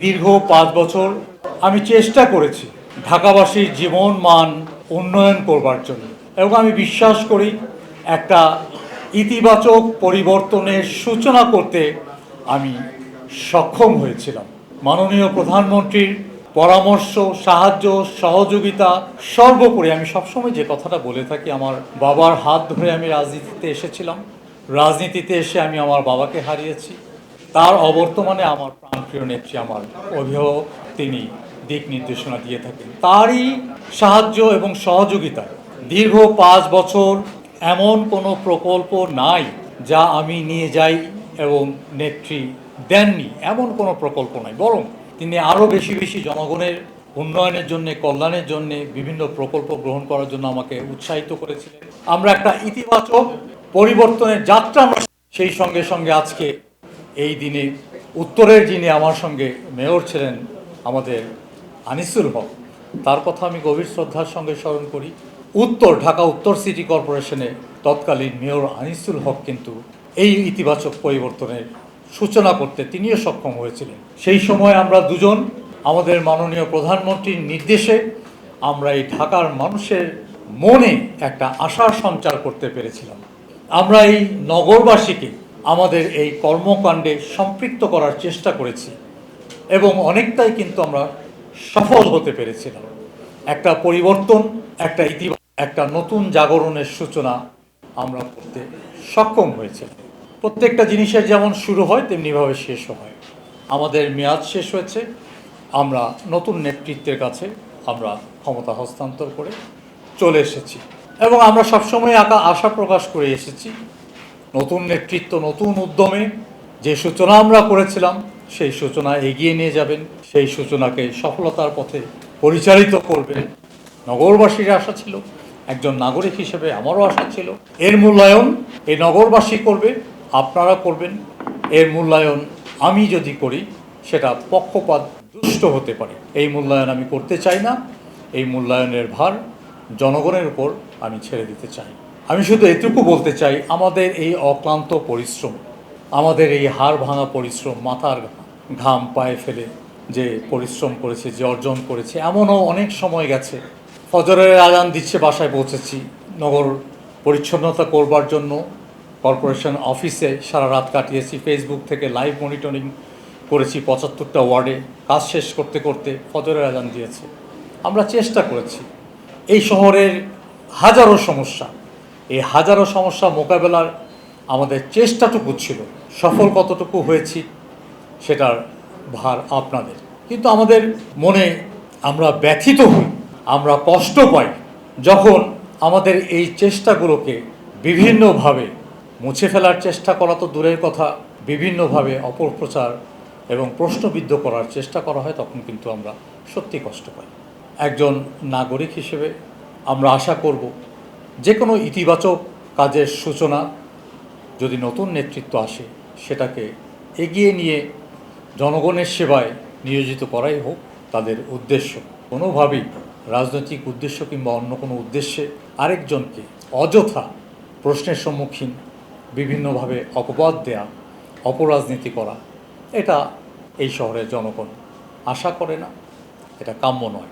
দীর্ঘ পাঁচ বছর আমি চেষ্টা করেছি ঢাকাবাসীর জীবন, মান উন্নয়ন করবার জন্য। এবং আমি বিশ্বাস করি একটা ইতিবাচক পরিবর্তনের সূচনা করতে আমি সক্ষম হয়েছিলাম। মাননীয় প্রধানমন্ত্রীর পরামর্শ, সাহায্য, সহযোগিতা সর্বোপরি আমি সবসময় যে কথাটা বলে থাকি, আমার বাবার হাত ধরে আমি রাজনীতিতে এসেছিলাম। রাজনীতিতে এসে আমি আমার বাবাকে হারিয়েছি। তার অবর্তমানে আমার প্রাণপ্রিয় নেত্রী, আমার অভিভাবক তিনি দিক নির্দেশনা দিয়ে থাকেন। তারই সাহায্য এবং সহযোগিতা দীর্ঘ পাঁচ বছর এমন কোনো প্রকল্প নাই যা আমি নিয়ে যাই এবং নেত্রী দেননি, এমন কোনো প্রকল্প নাই। বরং তিনি আরও বেশি বেশি জনগণের উন্নয়নের জন্য, কল্যাণের জন্য বিভিন্ন প্রকল্প গ্রহণ করার জন্য আমাকে উৎসাহিত করেছিলেন। আমরা একটা ইতিবাচক পরিবর্তনের যাত্রা সেই সঙ্গে সঙ্গে আজকে এই দিনে, উত্তরের যিনি আমার সঙ্গে মেয়র ছিলেন আমাদের আনিসুল হক, তার কথা আমি গভীর শ্রদ্ধার সঙ্গে স্মরণ করি। উত্তর, ঢাকা উত্তর সিটি কর্পোরেশনে তৎকালীন মেয়র আনিসুল হক কিন্তু এই ইতিবাচক পরিবর্তনের সূচনা করতে তিনিও সক্ষম হয়েছিলেন। সেই সময় আমরা দুজন, আমাদের মাননীয় প্রধানমন্ত্রীর নির্দেশে আমরা এই ঢাকার মানুষের মনে একটা আশার সঞ্চার করতে পেরেছিলাম। আমরা এই নগরবাসীকে আমাদের এই কর্মকাণ্ডে সম্পৃক্ত করার চেষ্টা করেছি এবং অনেকটাই কিন্তু আমরা সফল হতে পেরেছিলাম। একটা পরিবর্তন, একটা ইতি একটা নতুন জাগরণের সূচনা আমরা করতে সক্ষম হয়েছিলাম। প্রত্যেকটা জিনিসের যেমন শুরু হয়, তেমনিভাবে শেষও হয়। আমাদের মেয়াদ শেষ হয়েছে, আমরা নতুন নেতৃত্বের কাছে আমরা ক্ষমতা হস্তান্তর করে চলে এসেছি এবং আমরা সবসময় আঁকা আশা প্রকাশ করে এসেছি নতুন নেতৃত্ব, নতুন উদ্যমে যে সূচনা আমরা করেছিলাম, সেই সূচনা এগিয়ে নিয়ে যাবেন, সেই সূচনাকে সফলতার পথে পরিচালিত করবেন। নগরবাসীর আশা ছিল, একজন নাগরিক হিসেবে আমারও আশা ছিল। এর মূল্যায়ন এই নগরবাসী করবে, আপনারা করবেন। এর মূল্যায়ন আমি যদি করি, সেটা পক্ষপাত দুষ্ট হতে পারে। এই মূল্যায়ন আমি করতে চাই না। এই মূল্যায়নের ভার জনগণের উপর আমি ছেড়ে দিতে চাই। আমি শুধু এটুকু বলতে চাই, আমাদের এই অক্লান্ত পরিশ্রম, আমাদের এই হাড় ভাঙা পরিশ্রম, মাথার ঘাম পায়ে ফেলে যে পরিশ্রম করেছে, যে অর্জন করেছে, এমনও অনেক সময় গেছে। ফজরের আজান দিচ্ছে, বাসায় পৌঁছেছি। নগর পরিচ্ছন্নতা করবার জন্য কর্পোরেশন অফিসে সারা রাত কাটিয়েছি। ফেসবুক থেকে লাইভ মনিটরিং করেছি পঁচাত্তরটা ওয়ার্ডে। কাজ শেষ করতে করতে ফজরের আজান দিয়েছে। আমরা চেষ্টা করেছি। এই শহরের হাজারো সমস্যা এই হাজারো সমস্যা মোকাবেলার আমাদের চেষ্টাটুকু ছিল। সফল কতটুকু হয়েছি সেটার ভার আপনাদের। কিন্তু আমাদের মনে আমরা ব্যথিত হই, আমরা কষ্ট পাই যখন আমাদের এই চেষ্টাগুলোকে বিভিন্নভাবে মুছে ফেলার চেষ্টা করা তো দূরের কথা, বিভিন্নভাবে অপপ্রচার এবং প্রশ্নবিদ্ধ করার চেষ্টা করা হয় তখন কিন্তু আমরা সত্যি কষ্ট পাই। একজন নাগরিক হিসেবে আমরা আশা করব যে কোনো ইতিবাচক কাজের সূচনা যদি নতুন নেতৃত্ব আসে, সেটাকে এগিয়ে নিয়ে জনগণের সেবায় নিয়োজিত করাই হোক তাদের উদ্দেশ্য। কোনোভাবেই রাজনৈতিক উদ্দেশ্য কিংবা অন্য কোনো উদ্দেশ্যে আরেকজনকে অযথা প্রশ্নের সম্মুখীন, বিভিন্নভাবে অপবাদ দেয়া, অপরাজনীতি করা, এটা এই শহরের জনগণ আশা করে না, এটা কাম্য নয়।